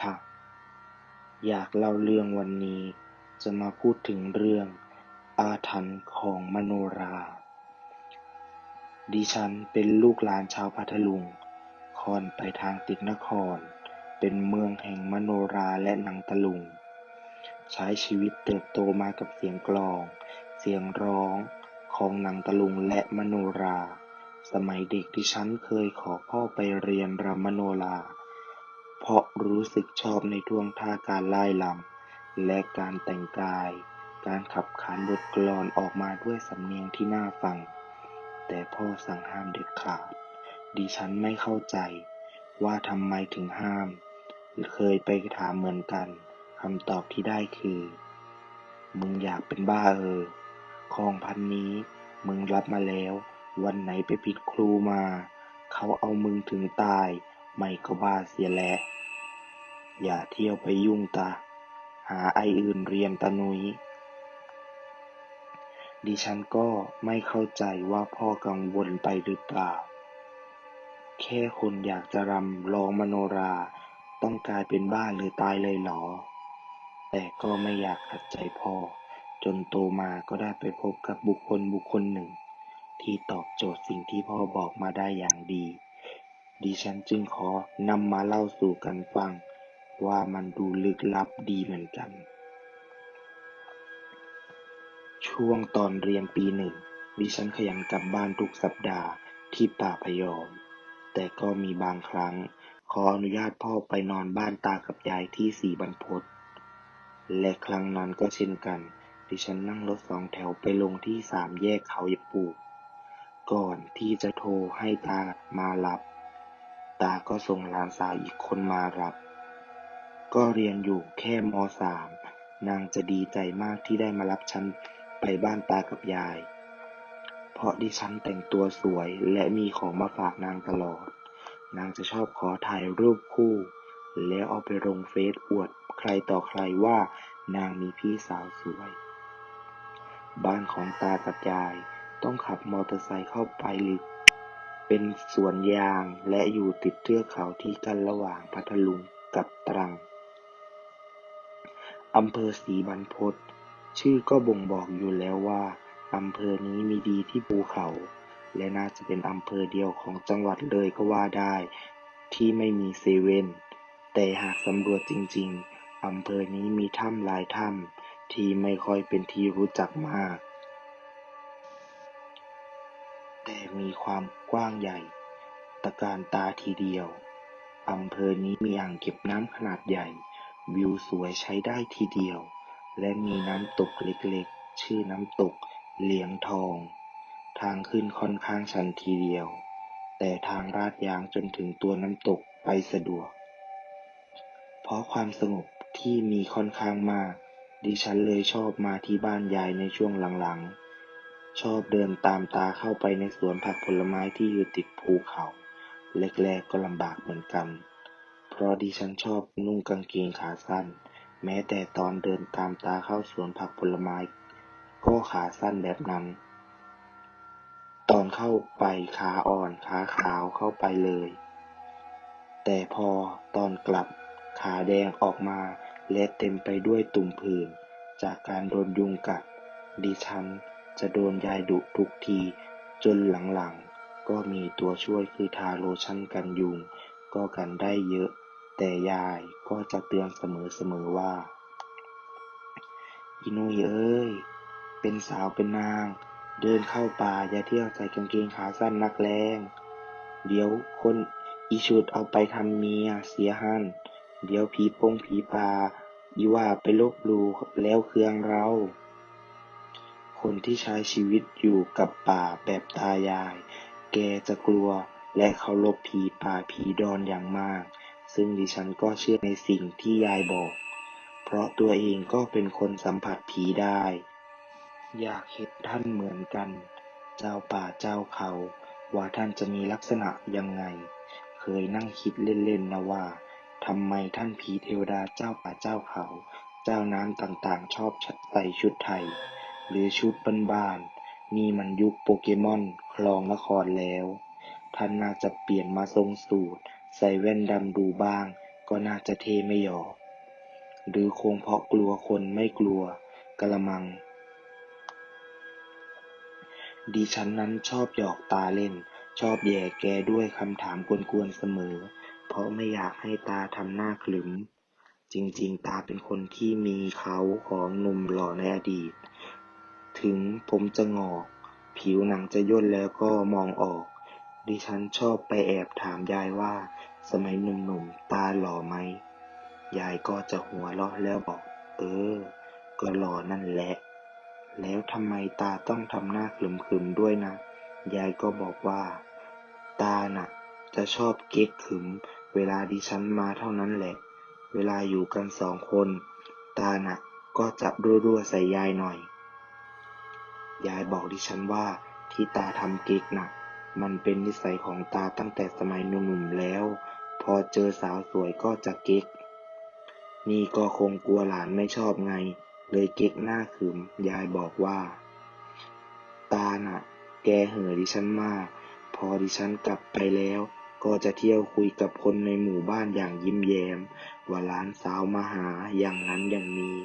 ค่ะ อยากเล่าเรื่องวันนี้จะมาพูดถึงเรื่องอาถรรพ์ของมโนรา ดิฉันเป็นลูกหลานชาวพัทลุง คอนไปทางติดนคร เป็นเมืองแห่งมโนราและหนังตะลุง ใช้ชีวิตเติบโตมากับเสียงกลอง เสียงร้องของหนังตะลุงและมโนรา สมัยเด็กดิฉันเคยขอพ่อไปเรียนรำมโนรา เพราะรู้สึกชอบในท่วงท่าการไล่ลำและการแต่งกาย การขับขานบทกลอนออกมาด้วยสำเนียงที่น่าฟัง แต่พ่อสั่งห้ามเด็ดขาด ดิฉันไม่เข้าใจว่าทำไมถึงห้าม เคยไปถามเหมือนกันคำตอบที่ได้คือ มึงอยากเป็นบ้าเออของพันนี้ มึงรับมาแล้ว วันไหนไปผิดครูมา เขาเอามึงถึงตาย ไม่ก็บ้าเสียแล้ว อย่าเที่ยวไปยุ่งตา หาไออื่นเรียนตะนุย ดิฉันก็ไม่เข้าใจว่าพ่อกังวลไปหรือเปล่า แค่คนอยากจะรำร้องมโนราต้องกลายเป็นบ้าหรือตายเลยหรอ แต่ก็ไม่อยากขัดใจพ่อ จนโตมาก็ได้ไปพบกับบุคคลบุคคลหนึ่ง ที่ตอบโจทย์สิ่งที่พ่อบอกมาได้อย่างดีดิฉันจึงขอนำมาเล่าสู่กันฟัง ว่ามันดูลึกลับดีเหมือนกัน ช่วงตอนเรียนปีหนึ่ง ดิฉันขยันกลับบ้านทุกสัปดาห์ที่ป่าพยอม แต่ก็มีบางครั้ง ขออนุญาตพ่อไปนอนบ้านตากับยายที่สีบรรพตและครั้งนั้นก็เช่นกัน ดิฉันนั่งรถสองแถวไปลงที่สามแยกเขาเย็บปูก่อนที่จะโทรให้ตามารับ ตาก็ส่งหลานสาวอีกคนมารับ ก็เรียนอยู่แค่มสาม นางจะดีใจมากที่ได้มารับฉันไปบ้านตากับยาย เพราะดิฉันแต่งตัวสวยและมีของมาฝากนางตลอด นางจะชอบขอถ่ายรูปคู่ แล้วเอาไปลงเฟซอวดใครต่อใครว่านางมีพี่สาวสวย บ้านของตากับยายต้องขับมอเตอร์ไซค์เข้าไปลึก เป็นสวนยางและอยู่ติดเทือกเขาที่กั้นระหว่างพัทลุงกับตรัง อำเภอศรีบรรพต ชื่อก็บ่งบอกอยู่แล้วว่าอำเภอนี้มีดีที่ภูเขา และน่าจะเป็นอำเภอเดียวของจังหวัดเลยก็ว่าได้ ที่ไม่มีเซเว่น แต่หากสำรวจจริงๆ อำเภอนี้มีถ้ำหลายถ้ำที่ไม่ค่อยเป็นที่รู้จักมาก แต่มีความกว้างใหญ่ ตะการตาทีเดียว อำเภอนี้มีอ่างเก็บน้ำขนาดใหญ่ วิวสวยใช้ได้ทีเดียว และมีน้ำตกเล็กๆ ชื่อน้ำตกเหลียงทอง ทางขึ้นค่อนข้างชันทีเดียว แต่ทางลาดยางจนถึงตัวน้ำตกไปสะดวก เพราะความสงบที่มีค่อนข้างมาก ดิฉันเลยชอบมาที่บ้านยายในช่วงหลังๆ ชอบเดินตามตาเข้าไปในสวนผักผลไม้ที่อยู่ติดภูเขา แรกๆก็ลำบากเหมือนกัน เพราะดิฉันชอบนุ่งกางเกงขาสั้น แม้แต่ตอนเดินตามตาเข้าสวนผักผลไม้ ก็ขาสั้นแบบนั้น ตอนเข้าไปขาอ่อนขาขาวเข้าไปเลย แต่พอตอนกลับขาแดงออกมาและเต็มไปด้วยตุ่มผื่นจากการโดนยุงกัด ดิฉันจะโดนยายดุทุกที จนหลังๆ ก็มีตัวช่วยคือทาโลชั่นกันยุง ก็กันได้เยอะ แต่ยายก็จะเตือนเสมอๆว่า อีนุยเอ้ย เป็นสาวเป็นนาง เดินเข้าป่าอย่าเที่ยวใส่กางเกงขาสั้นนักแรง เดี๋ยวคนอีชุดเอาไปทำเมียเสียหันเดี๋ยวผีปงผีปาอีว่าไปลบลู่แล้วเครื่องเรา คนที่ใช้ชีวิตอยู่กับป่าแบบตายาย แกจะกลัวและเคารพผีป่าผีดอนอย่างมาก ซึ่งดิฉันก็เชื่อในสิ่งที่ยายบอก เพราะตัวเองก็เป็นคนสัมผัสผีได้ อยากเห็นท่านเหมือนกัน เจ้าป่าเจ้าเขา ว่าท่านจะมีลักษณะยังไง เคยนั่งคิดเล่นๆนะว่าทำไมท่านผีเทวดาเจ้าป่าเจ้าเขา เจ้าน้ำต่างๆ ชอบใส่ชุดไทย หรือชุดบ้านๆนี่มันยุคโปเกมอนคลองนครแล้ว ท่านน่าจะเปลี่ยนมาทรงสูท ใส่แว่นดำดูบ้าง ก็น่าจะเทไม่หยอกหรือคงเพราะกลัวคนไม่กลัวกะละมัง ดิฉันนั้นชอบหยอกตาเล่น ชอบแย่แกด้วยคำถามกวนๆเสมอ เพราะไม่อยากให้ตาทำหน้าขลึม จริงๆ ตาเป็นคนที่มีเขาของหนุ่มหล่อในอดีต ถึงผมจะงอก ผิวหนังจะย่นแล้วก็มองออก ดิฉันชอบไปแอบถามยายว่า สมัยหนุ่มๆตาหล่อไหม ยายก็จะหัวเราะแล้วบอก เออ ก็หล่อนั่นแหละ แล้วทำไมตาต้องทำหน้าขึมๆด้วยนะ ยายก็บอกว่า ตาน่ะ จะชอบเก๊กขึม เวลาดิฉันมาเท่านั้นแหละ เวลาอยู่กันสองคน ตาน่ะ ก็จะรั่วๆใส่ยายหน่อย ยายบอกดิฉันว่าที่ตาทำเก๊กน่ะมันเป็นนิสัยของตาตั้งแต่สมัยหนุ่มๆแล้ว อเจอสาวสวยก็จะเก๊ก นี่ก็คงกลัวหลานไม่ชอบไง เลยเก๊กหน้าขึม ยายบอกว่า ตาน่ะ แกเห่อดิฉันมาก พอดิฉันกลับไปแล้ว ก็จะเที่ยวคุยกับคนในหมู่บ้านอย่างยิ้มแย้ม ว่าหลานสาวมาหาอย่างนั้นอย่างนี้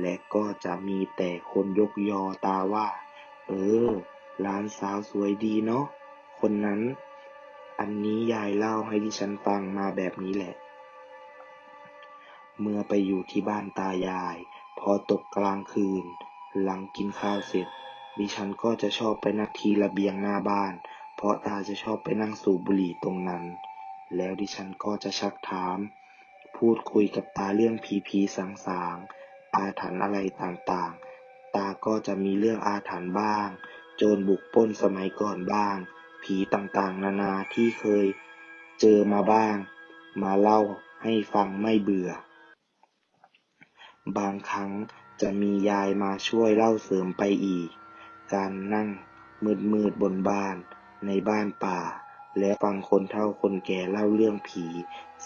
และก็จะมีแต่คนยกยอตาว่า เออหลานสาวสวยดีเนาะ คนนั้น อันนี้ยายเล่าให้ดิฉันฟังมาแบบนี้แหละ เมื่อไปอยู่ที่บ้านตายาย พอตกกลางคืน หลังกินข้าวเสร็จ ดิฉันก็จะชอบไปนั่งที่ระเบียงหน้าบ้าน เพราะตาจะชอบไปนั่งสูบบุหรี่ตรงนั้น แล้วดิฉันก็จะชักถาม พูดคุยกับตาเรื่องผีผีสางสางๆอาถรรพ์อะไรต่างๆ ตาก็จะมีเรื่องอาถรรพ์บ้าง โจรบุกปล้นสมัยก่อนบ้าง ผีต่างๆ นานาที่เคยเจอมาบ้าง มาเล่าให้ฟังไม่เบื่อ บางครั้งจะมียายมาช่วยเล่าเสริมไปอีก การนั่งมืดๆบนบ้านในบ้านป่า และฟังคนเฒ่าคนแก่เล่าเรื่องผี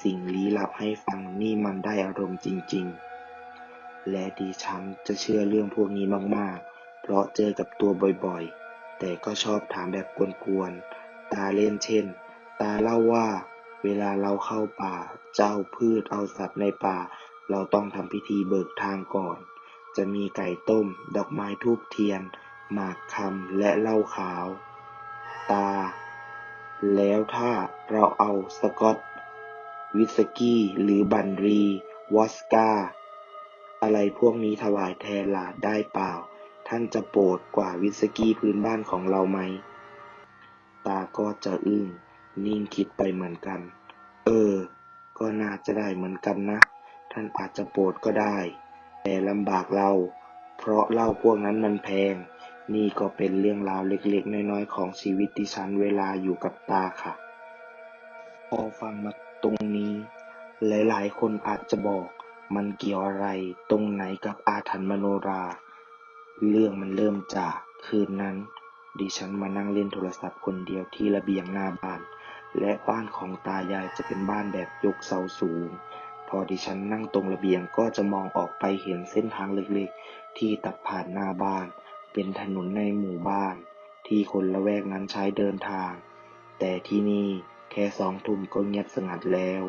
สิ่งลี้ลับให้ฟังนี่มันได้อารมณ์จริง ๆ และดิฉันจะเชื่อเรื่องพวกนี้มากๆ เพราะเจอกับตัวบ่อยๆ แต่ก็ชอบถามแบบกวนๆ ตาเล่นเช่น ตาเล่าว่า เวลาเราเข้าป่า เจ้าพืชเอาสัตว์ในป่า เราต้องทำพิธีเบิกทางก่อน จะมีไก่ต้ม ดอกไม้ทูบเทียน หมากคำและเหล้าขาว ตา แล้วถ้าเราเอาสกอต วิสกี้ หรือบันรี วอสกาอะไรพวกนี้ถวายแทนหลานได้เปล่า ท่านจะโปรดกว่าวิสกี้พื้นบ้านของเราไหม ตาก็จะอึ้งนิ่งคิดไปเหมือนกัน เออ ก็น่าจะได้เหมือนกันนะ ท่านอาจจะโปรดก็ได้ แต่ลำบากเรา เพราะเหล้าพวกนั้นมันแพง นี่ก็เป็นเรื่องราวเล็กๆ น้อยๆ ของชีวิตดิฉันเวลาอยู่กับตาค่ะ พอฟังมาตรงนี้ หลายๆ คนอาจจะบอกมันเกี่ยวอะไรตรงไหนกับอาถรรพ์มโนรา เรื่องมันเริ่มจากคืนนั้น ดิฉันมานั่งเล่นโทรศัพท์คนเดียวที่ระเบียงหน้าบ้าน และบ้านของตายายจะเป็นบ้านแบบยกเสาสูง พอดิฉันนั่งตรงระเบียงก็จะมองออกไปเห็นเส้นทางเล็กๆ ที่ตัดผ่านหน้าบ้าน เป็นถนนในหมู่บ้าน ที่คนละแวกนั้นใช้เดินทาง แต่ที่นี่แค่สองทุ่มก็เงียบสงัดแล้ว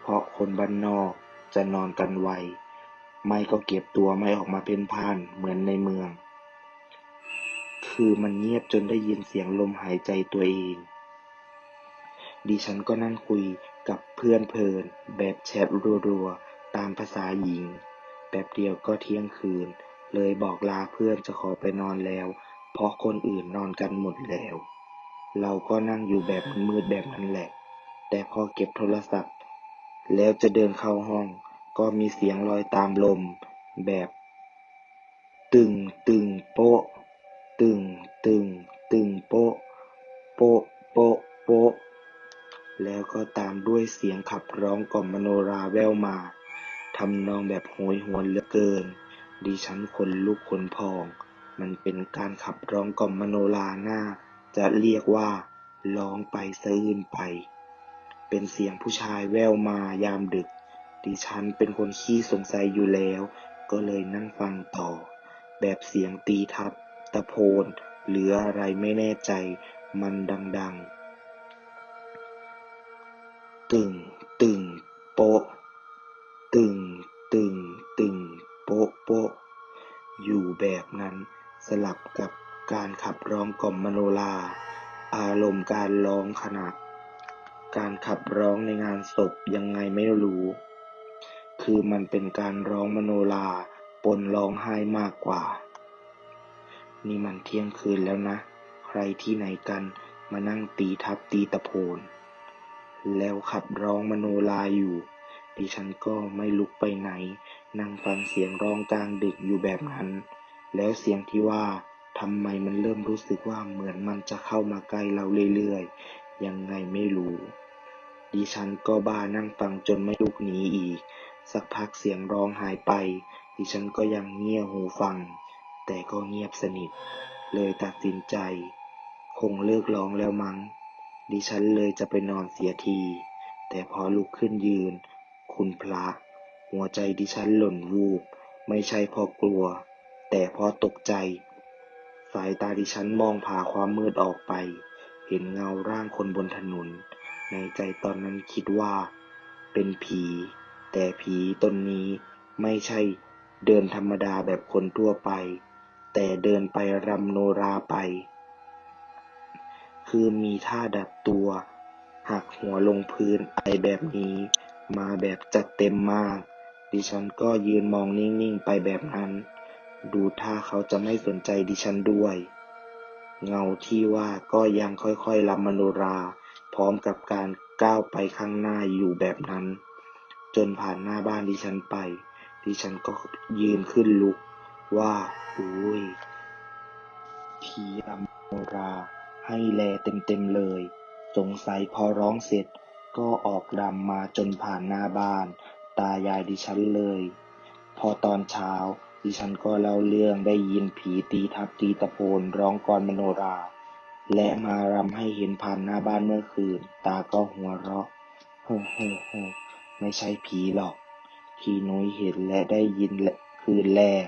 เพราะคนบ้านนอกจะนอนกันไว ไม่ก็เก็บตัวไม่ออกมาเป็นพ่านเหมือนในเมือง คือมันเงียบจนได้ยินเสียงลมหายใจตัวเอง ดิฉันก็นั่งคุยกับเพื่อนเพลิน แบบแชทรัวๆ ตามภาษาหญิงแป๊บเดียวก็เที่ยงคืน เลยบอกลาเพื่อนจะขอไปนอนแล้ว เพราะคนอื่นนอนกันหมดแล้ว เราก็นั่งอยู่แบบมืดๆแบบนั้นแหละ แต่พอเก็บโทรศัพท์ แล้วจะเดินเข้าห้อง ก็มีเสียงลอยตามลม แบบ ตึงตึงโป๊ะ ตึงตึงตึงโป๊ะ โป๊ะโป๊ะโป๊ะ แล้วก็ตามด้วยเสียงขับร้องกล่อมมโนราแววมาทำนองแบบโหยหวนเหลือเกิน ดิฉันขนลุกขนพอง มันเป็นการขับร้องกล่อมมโนราหน้า จะเรียกว่าร้องไปสะอื้นไป เป็นเสียงผู้ชายแววมายามดึก ดิฉันเป็นคนขี้สงสัยอยู่แล้ว ก็เลยนั่งฟังต่อ แบบเสียงตีทับ ตะโพน หรืออะไรไม่แน่ใจ มันดัง ๆ ตึง ตึง โปะ ตึง ตึง ตึง โปะโปะ อยู่แบบนั้นสลับกับการขับร้องกล่อมมโนลาอารมณ์การร้องขนาดการขับร้องในงานศพยังไงไม่รู้ คือมันเป็นการร้องมโนราปนร้องไห้มากกว่า นี่มันเที่ยงคืนแล้วนะ ใครที่ไหนกันมานั่งตีทับตีตะโพน แล้วขับร้องมโนราอยู่ ดิฉันก็ไม่ลุกไปไหน นั่งฟังเสียงร้องกลางดึกอยู่แบบนั้น แล้วเสียงที่ว่าทำไมมันเริ่มรู้สึกว่าเหมือนมันจะเข้ามาใกล้เราเรื่อยๆ ยังไงไม่รู้ ดิฉันก็บ้านั่งฟังจนไม่ลุกหนีอีก สักพักเสียงร้องหายไป ดิฉันก็ยังเงี่ยหูฟัง แต่ก็เงียบสนิท เลยตัดสินใจ คงเลิกร้องแล้วมั้ง ดิฉันเลยจะไปนอนเสียที แต่พอลุกขึ้นยืน คุณพระ หัวใจดิฉันหล่นวูบ ไม่ใช่เพราะกลัว แต่เพราะตกใจ สายตาดิฉันมองผ่าความมืดออกไป เห็นเงาร่างคนบนถนน ในใจตอนนั้นคิดว่า เป็นผี แต่ผีตนนี้ไม่ใช่เดินธรรมดาแบบคนทั่วไป แต่เดินไปรำโนราไป คือมีท่าดัดตัว หักหัวลงพื้นอะไรแบบนี้ มาแบบจัดเต็มมาก ดิฉันก็ยืนมองนิ่งๆไปแบบนั้น ดูท่าเขาจะไม่สนใจดิฉันด้วย เงาที่ว่าก็ยังค่อยๆรำมโนรา พร้อมกับการก้าวไปข้างหน้าอยู่แบบนั้น จนผ่านหน้าบ้านดิฉันไป ดิฉันก็ยืนขึ้นลุกว่าอุ้ยผีรำมโนรา ให้แลเต็มๆเลย สงสัยพอร้องเสร็จ ก็ออกรำมาจนผ่านหน้าบ้าน ตายายดิฉันเลย พอตอนเช้า ดิฉันก็เล่าเรื่องได้ยินผีตีทับตีตะโพนร้องกลอนมโนรา และมารำให้เห็นผ่านหน้าบ้านเมื่อคืน ตาก็หัวเราะเฮ้เฮ้อเฮ้อ ไม่ใช่ผีหรอก ที่นุ้ยเห็นและได้ยินคืนแรก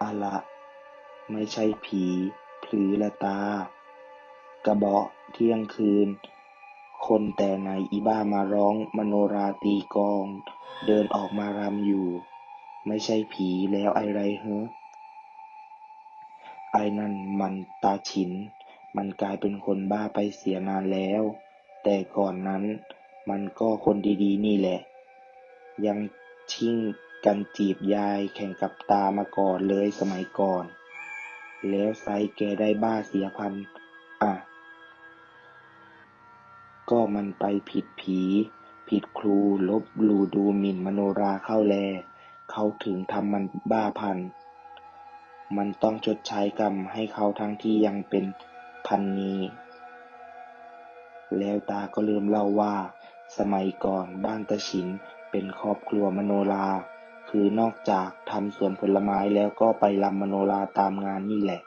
อะละ ไม่ใช่ผีพลือละตา กระเบาะเที่ยงคืน คนแต่ไหนอีบ้ามาร้องมโนราตีกอง เดินออกมารำอยู่ ไม่ใช่ผีแล้วอะไรเฮ้อไอ้นั่นมันตาฉิน มันกลายเป็นคนบ้าไปเสียนานแล้ว แต่ก่อนนั้นมันก็คนดีๆ นี่แหละ ยังชิ่งกันจีบยายแข่งกับตามาก่อนเลยสมัยก่อน แล้วไซแกได้บ้าเสียพัน อะ ก็มันไปผิดผี ผิดครูลบลูดูหมิ่นมโนราเข้าแล เขาถึงทำมันบ้าพัน มันต้องชดใช้กรรมให้เขาทั้งที่ยังเป็นพันนี้ แล้วตาก็เริ่มเล่าว่า สมัยก่อนบ้านตาฉินเป็นครอบครัวมโนรา คือนอกจากทำสวนผลไม้แล้วก็ไปรำมโนราตามงานนี่แหละ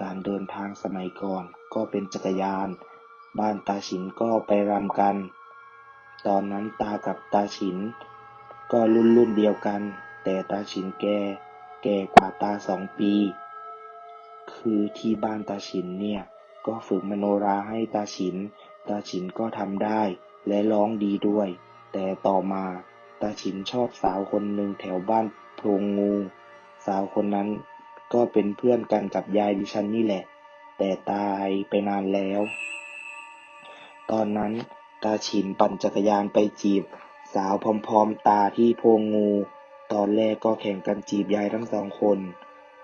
การเดินทางสมัยก่อนก็เป็นจักรยาน บ้านตาฉินก็ไปรำกัน ตอนนั้นตากับตาฉิน ก็รุ่นรุ่นเดียวกัน แต่ตาฉินแกแก่กว่าตาสองปี คือที่บ้านตาฉินเนี่ย ก็ฝึกมโนราให้ตาฉิน ตาฉินก็ทำได้และร้องดีด้วย แต่ต่อมาตาฉินชอบสาวคนหนึ่งแถวบ้านโพรงงู สาวคนนั้นก็เป็นเพื่อนกันกับยายดิฉันนี่แหละ แต่ตายไปนานแล้ว ตอนนั้นตาฉินปั่นจักรยานไปจีบ สาวพร้อมๆตาที่โพรงงู ตอนแรกก็แข่งกันจีบยายทั้งสองคน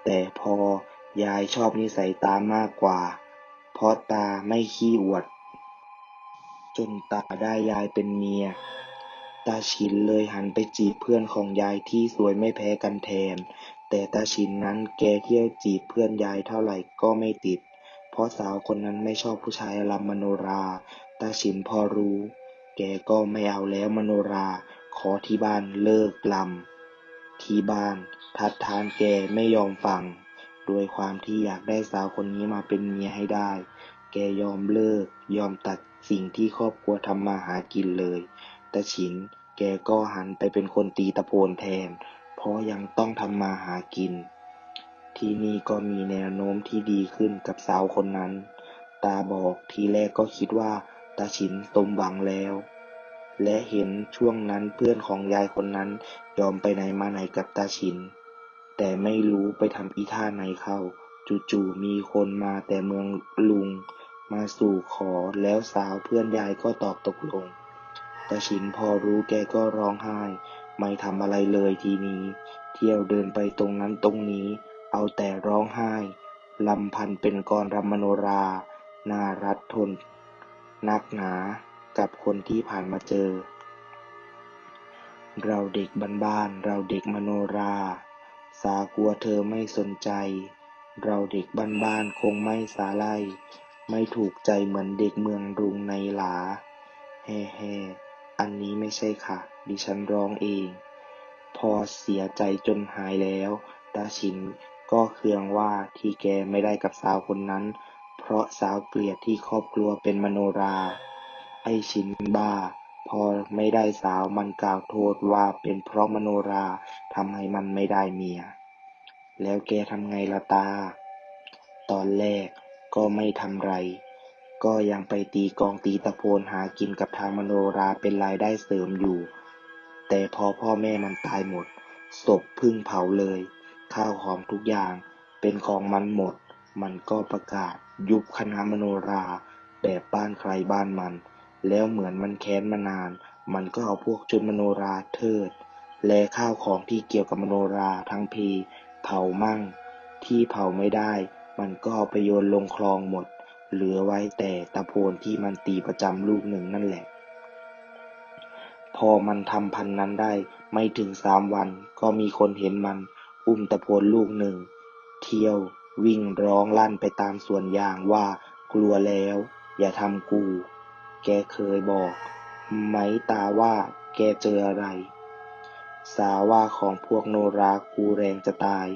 แต่พอยายชอบนิสัยตามากกว่า เพราะตาไม่ขี้อวด จนตาได้ยายเป็นเมีย ตาฉินเลยหันไปจีบเพื่อนของยายที่สวยไม่แพ้กันแทน แต่ตาฉินนั้นแกเที่ยวจีบเพื่อนยายเท่าไหร่ก็ไม่ติด เพราะสาวคนนั้นไม่ชอบผู้ชายรำมโนรา ตาฉินพอรู้ แกก็ไม่เอาแล้วมโนรา ขอที่บ้านเลิกลำที่บ้านทัดทานแกไม่ยอมฟังด้วยความที่อยากได้สาวคนนี้มาเป็นเมียให้ได้ แกยอมเลิกยอมตัด สิ่งที่ครอบครัวทำมาหากินเลย ตาฉินแกก็หันไปเป็นคนตีตะโพนแทน เพราะยังต้องทำมาหากิน ที่นี่ก็มีแนวโน้มที่ดีขึ้นกับสาวคนนั้น ตาบอกทีแรกก็คิดว่าตาฉินสมหวังแล้ว และเห็นช่วงนั้นเพื่อนของยายคนนั้นยอมไปไหนมาไหนกับตาฉิน แต่ไม่รู้ไปทำอีท่าไหนเข้า จู่ๆมีคนมาแต่เมืองลุง มาสู่ขอแล้วสาวเพื่อนยายก็ตอบตกลงตาชินพอรู้แกก็ร้องไห้ ไม่ทำอะไรเลยทีนี้ เที่ยวเดินไปตรงนั้นตรงนี้ เอาแต่ร้องไห้ลำพันเป็นกรรมโนราน่ารัดทน นักหนากับคนที่ผ่านมาเจอ เราเด็กบ้านๆเราเด็กมโนรา สากลัวเธอไม่สนใจ เราเด็กบ้านๆคงไม่สาไล ไม่ถูกใจเหมือนเด็กเมืองรุงในหลา แฮ่แฮ่อันนี้ไม่ใช่ค่ะ ดิฉันร้องเอง พอเสียใจจนหายแล้วตาชินก็เคืองว่าที่แกไม่ได้กับสาวคนนั้น เพราะสาวเกลียดที่ครอบครัวเป็นมโนรา ไอชินบ้า พอไม่ได้สาวมันกล่าวโทษว่าเป็นเพราะมโนราทำให้มันไม่ได้เมีย แล้วแกทำไงละตา ตอนแรก ก็ไม่ทำไร ก็ยังไปตีกลองตีตะโพนหากินกับทางมโนราเป็นรายได้เสริมอยู่ แต่พอพ่อแม่มันตายหมด ศพพึ่งเผาเลย ข้าวของทุกอย่างเป็นของมันหมด มันก็ประกาศยุบคณะมโนราแบบบ้านใครบ้านมัน แล้วเหมือนมันแค้นมานาน มันก็เอาพวกชุดมโนราเทิด และข้าวของที่เกี่ยวกับมโนราทั้งพีเผามั่ง ที่เผาไม่ได้ มันก็เอาไปโยนลงคลองหมด เหลือไว้แต่ตะโพนที่มันตีประจำลูกหนึ่งนั่นแหละ พอมันทำพันนั้นได้ไม่ถึงสามวัน ก็มีคนเห็นมันอุ้มตะโพนลูกหนึ่ง เที่ยววิ่งร้องลั่นไปตามสวนยางว่ากลัวแล้ว อย่าทำกู แกเคยบอกไหมตาว่าแกเจออะไร สาว่าของพวกโนรากูแรงจะตาย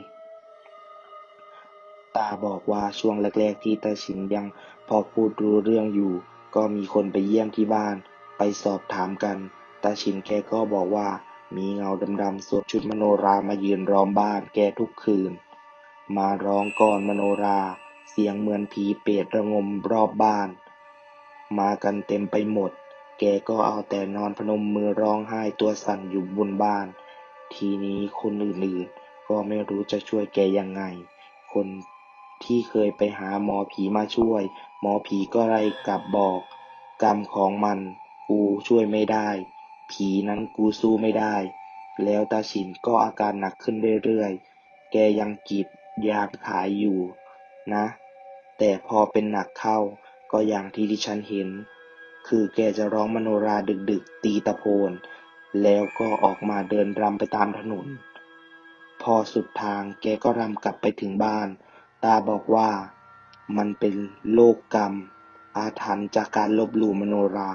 ตาบอกว่าช่วงแรกๆที่ตาชินยังพอพูดรู้เรื่องอยู่ ก็มีคนไปเยี่ยมที่บ้าน ไปสอบถามกันตาชินแกก็บอกว่า มีเงาดำๆสวมชุดมโนรามายืนล้อมบ้านแกทุกคืน มาร้องก่อนมโนรา เสียงเหมือนผีเปรตระงมรอบบ้าน มากันเต็มไปหมด แกก็เอาแต่นอนพนมมือร้องไห้ตัวสั่นอยู่บนบ้าน ทีนี้คนอื่นๆก็ไม่รู้จะช่วยแกยังไง คน ที่เคยไปหาหมอผีมาช่วย หมอผีก็ไล่กลับบอก กรรมของมันกูช่วยไม่ได้ ผีนั้นกูสู้ไม่ได้ แล้วตาฉินก็อาการหนักขึ้นเรื่อยๆ แกยังกีดยางขายอยู่นะ แต่พอเป็นหนักเข้าก็อย่างที่ดิฉันเห็น คือแกจะร้องมโนราดึกๆ ตีตะโพน แล้วก็ออกมาเดินรำไปตามถนน พอสุดทางแกก็รำกลับไปถึงบ้าน ตาบอกว่ามันเป็นโลกกรรม อาถรรพ์จากการลบหลู่มโนรา